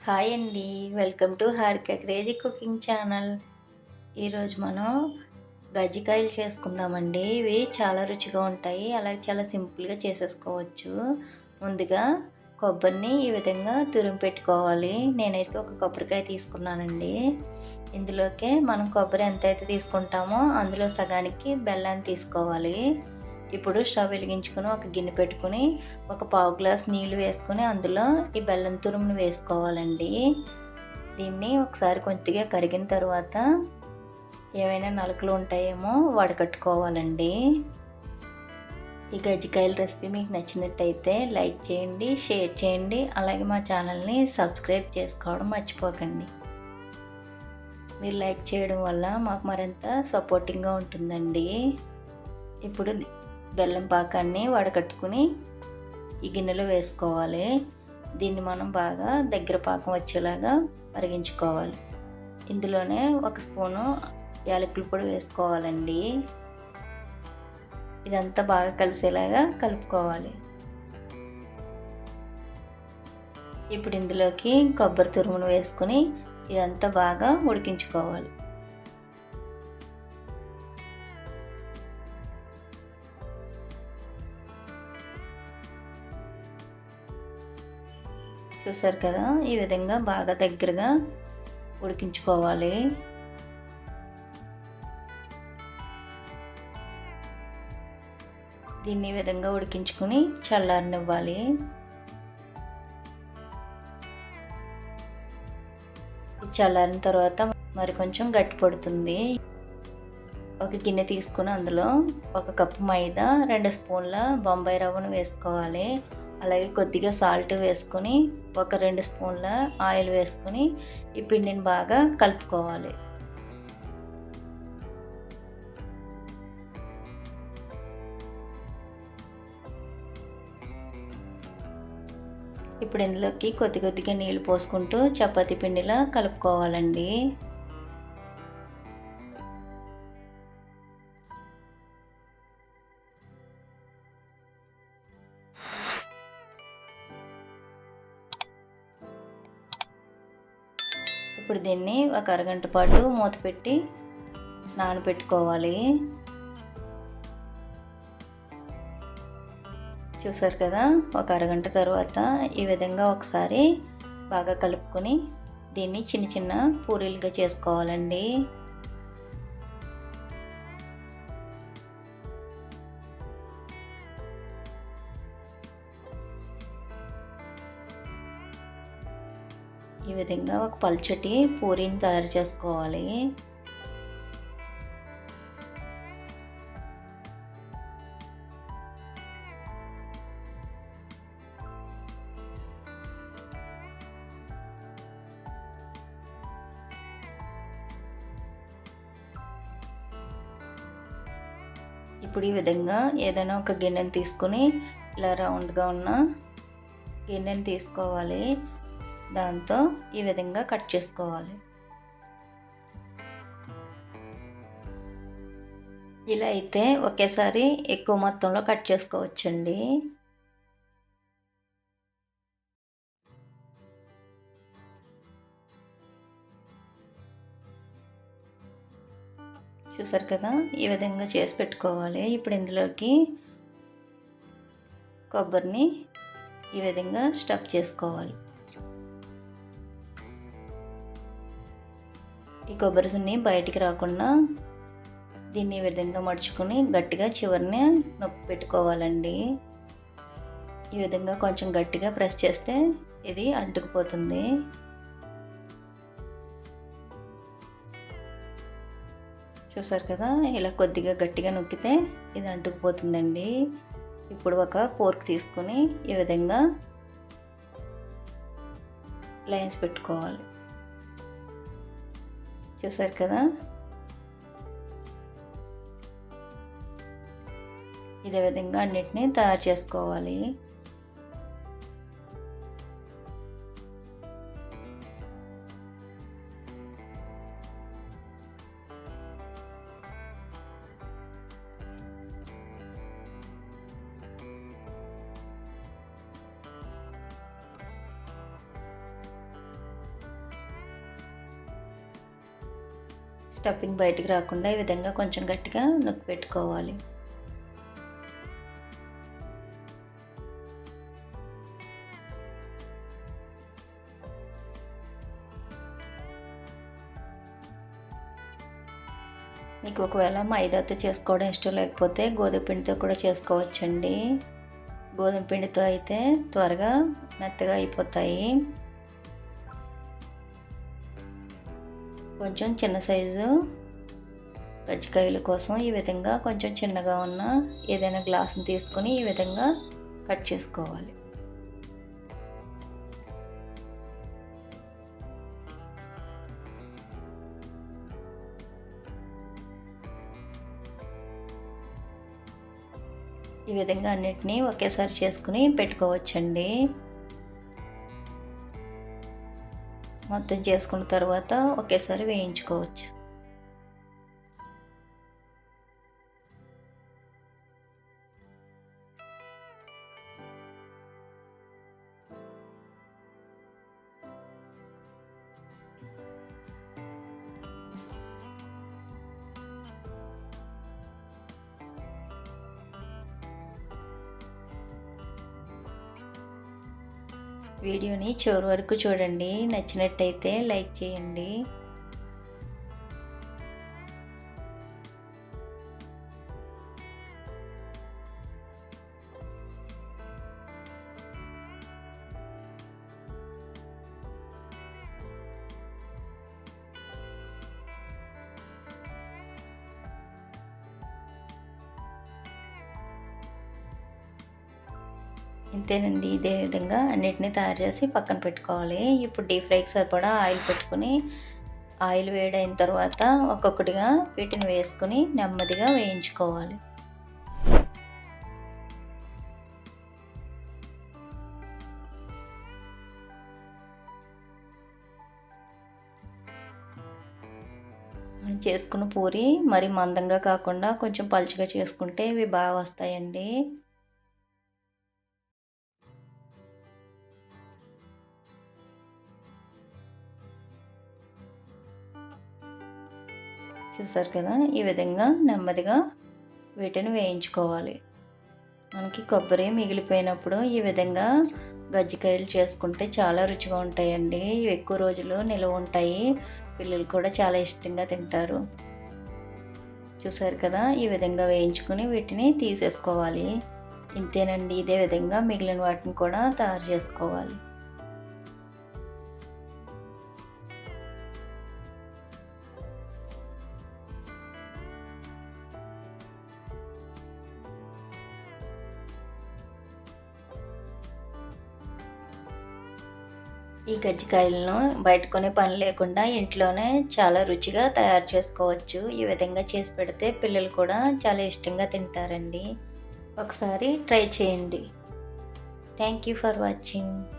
Hi అండి. Welcome to Harika crazy cooking channel. ఈరోజు మనం గజ్జికాయలు చేసుకుందామండి. ఇవి చాలా రుచిగా ఉంటాయి. అలాగే చాలా సింపుల్గా చేసేసుకోవచ్చు. ముందుగా కొబ్బరిని ఈ విధంగా తురిమి పెట్టుకోవాలి. నేనైతే ఒక కొబ్బరికాయ తీసుకున్నానండి. ఇందులోకే మనం కొబ్బరి ఎంత అయితే తీసుకుంటామో అందులో సగానికి బెల్లాన్ని తీసుకోవాలి. ఇప్పుడు స్టవ్ వెలిగించుకుని ఒక గిన్నె పెట్టుకుని ఒక పావు గ్లాస్ నీళ్ళు వేసుకుని అందులో ఈ బెల్లం తురుమును వేసుకోవాలండి. దీన్ని ఒకసారి కొద్దిగా కరిగిన తర్వాత ఏమైనా నలుకలు ఉంటాయేమో వడకట్టుకోవాలండి. ఈ గజ్జికాయల రెసిపీ మీకు నచ్చినట్టయితే లైక్ చేయండి షేర్ చేయండి అలాగే మా ఛానల్ని సబ్స్క్రైబ్ చేసుకోవడం మర్చిపోకండి. మీరు లైక్ చేయడం వల్ల మాకు మరింత సపోర్టింగ్గా ఉంటుందండి. ఇప్పుడు బెల్లం పాకాన్ని వడకట్టుకుని ఈ గిన్నెలో వేసుకోవాలి. దీన్ని మనం బాగా దగ్గర పాకం వచ్చేలాగా మరిగించుకోవాలి. ఇందులోనే ఒక స్పూను యాలకుల పొడి వేసుకోవాలండి. ఇదంతా బాగా కలిసేలాగా కలుపుకోవాలి. ఇప్పుడు ఇందులోకి కొబ్బరి తురుమును వేసుకుని ఇదంతా బాగా ఉడికించుకోవాలి. చూసారు కదా? ఈ విధంగా బాగా దగ్గరగా ఉడికించుకోవాలి. దీన్ని విధంగా ఉడికించుకుని చల్లారనివ్వాలి. చల్లారిన తర్వాత మరి కొంచెం గట్టి పడుతుంది. ఒక గిన్నె తీసుకుని అందులో ఒక కప్పు మైదా రెండు స్పూన్ల బొంబాయి రవ్వను వేసుకోవాలి. అలాగే కొద్దిగా సాల్ట్ వేసుకొని ఒక రెండు స్పూన్ల ఆయిల్ వేసుకొని ఈ పిండిని బాగా కలుపుకోవాలి. ఇప్పుడు ఇందులోకి కొద్ది కొద్దిగా నీళ్ళు పోసుకుంటూ చపాతీ పిండిలా కలుపుకోవాలండి. ఇప్పుడు దీన్ని ఒక అరగంట పాటు మూత పెట్టి నానబెట్టుకోవాలి. చూసారు కదా? ఒక అరగంట తర్వాత ఈ విధంగా ఒకసారి బాగా కలుపుకొని దీన్ని చిన్న చిన్న పూరీలుగా చేసుకోవాలండి. ఈ విధంగా ఒక పల్చటి పూరీని తయారు చేసుకోవాలి. ఇప్పుడు ఈ విధంగా ఏదైనా ఒక గిన్నెని తీసుకుని ఇలా రౌండ్గా ఉన్న గిన్నెని తీసుకోవాలి. దాంతో ఈ విధంగా కట్ చేసుకోవాలి. ఇలా అయితే ఒకేసారి ఎక్కువ మొత్తంలో కట్ చేసుకోవచ్చండి. చూసారు కదా? ఈ విధంగా చేసి పెట్టుకోవాలి. ఇప్పుడు ఇందులోకి కొబ్బరిని ఈ విధంగా స్టఫ్ చేసుకోవాలి. ఈ కొబ్బరిని బయటికి రాకుండా దీన్ని ఈ విధంగా మడుచుకొని గట్టిగా చివరిని నొప్పి పెట్టుకోవాలండి. ఈ విధంగా కొంచెం గట్టిగా ప్రెస్ చేస్తే ఇది అంటుకుపోతుంది. చూసారు కదా ఇలా కొద్దిగా గట్టిగా నొక్కితే ఇది అంటుకుపోతుందండి. ఇప్పుడు ఒక పోర్క్ తీసుకొని ఈ విధంగా లైన్స్ పెట్టుకోవాలి. చూసారు కదా ఇదే విధంగా అన్నిటినీ తయారు చేసుకోవాలి స్టఫింగ్ బయటకు రాకుండా ఈ విధంగా కొంచెం గట్టిగా నొక్కి పెట్టుకోవాలి. మీకు ఒకవేళ మైదాతో చేసుకోవడం ఇష్టం లేకపోతే గోధుమ పిండితో కూడా చేసుకోవచ్చండి. గోధుమ పిండితో అయితే త్వరగా మెత్తగా అయిపోతాయి. కొంచెం చిన్న సైజు కజ్జికాయల కోసం ఈ విధంగా కొంచెం చిన్నగా ఉన్న ఏదైనా గ్లాసుని తీసుకొని ఈ విధంగా కట్ చేసుకోవాలి. ఈ విధంగా అన్నిటినీ ఒకేసారి చేసుకుని పెట్టుకోవచ్చండి. మొత్తం చేసుకున్న తర్వాత ఒకేసారి వేయించుకోవచ్చు. వీడియోని చివరి వరకు చూడండి. నచ్చినట్టయితే లైక్ చేయండి. ఇంతేనండి. ఇదే విధంగా అన్నిటిని తయారు చేసి పక్కన పెట్టుకోవాలి. ఇప్పుడు డీప్ ఫ్రైకి సరిపడా ఆయిల్ పెట్టుకుని ఆయిల్ వేడైన తర్వాత ఒక్కొక్కటిగా వీటిని వేసుకుని నెమ్మదిగా వేయించుకోవాలి. మనం చేసుకున్న పూరి మరి మందంగా కాకుండా కొంచెం పలుచగా చేసుకుంటే ఇవి బాగా వస్తాయండి. చూసారు కదా? ఈ విధంగా నెమ్మదిగా వీటిని వేయించుకోవాలి. మనకి కొబ్బరి మిగిలిపోయినప్పుడు ఈ విధంగా గజ్జికాయలు చేసుకుంటే చాలా రుచిగా ఉంటాయండి. ఇవి ఎక్కువ రోజులు నిల్వ ఉంటాయి. పిల్లలు కూడా చాలా ఇష్టంగా తింటారు. చూసారు కదా? ఈ విధంగా వేయించుకుని వీటిని తీసేసుకోవాలి. ఇంతేనండి. ఇదే విధంగా మిగిలిన వాటిని కూడా తయారు చేసుకోవాలి. ఈ గజ్జికాయలను బయట కొనే పని లేకుండా ఇంట్లోనే చాలా రుచిగా తయారు చేసుకోవచ్చు. ఈ విధంగా చేసి పెడితే పిల్లలు కూడా చాలా ఇష్టంగా తింటారండి. ఒకసారి ట్రై చేయండి. Thank you for watching.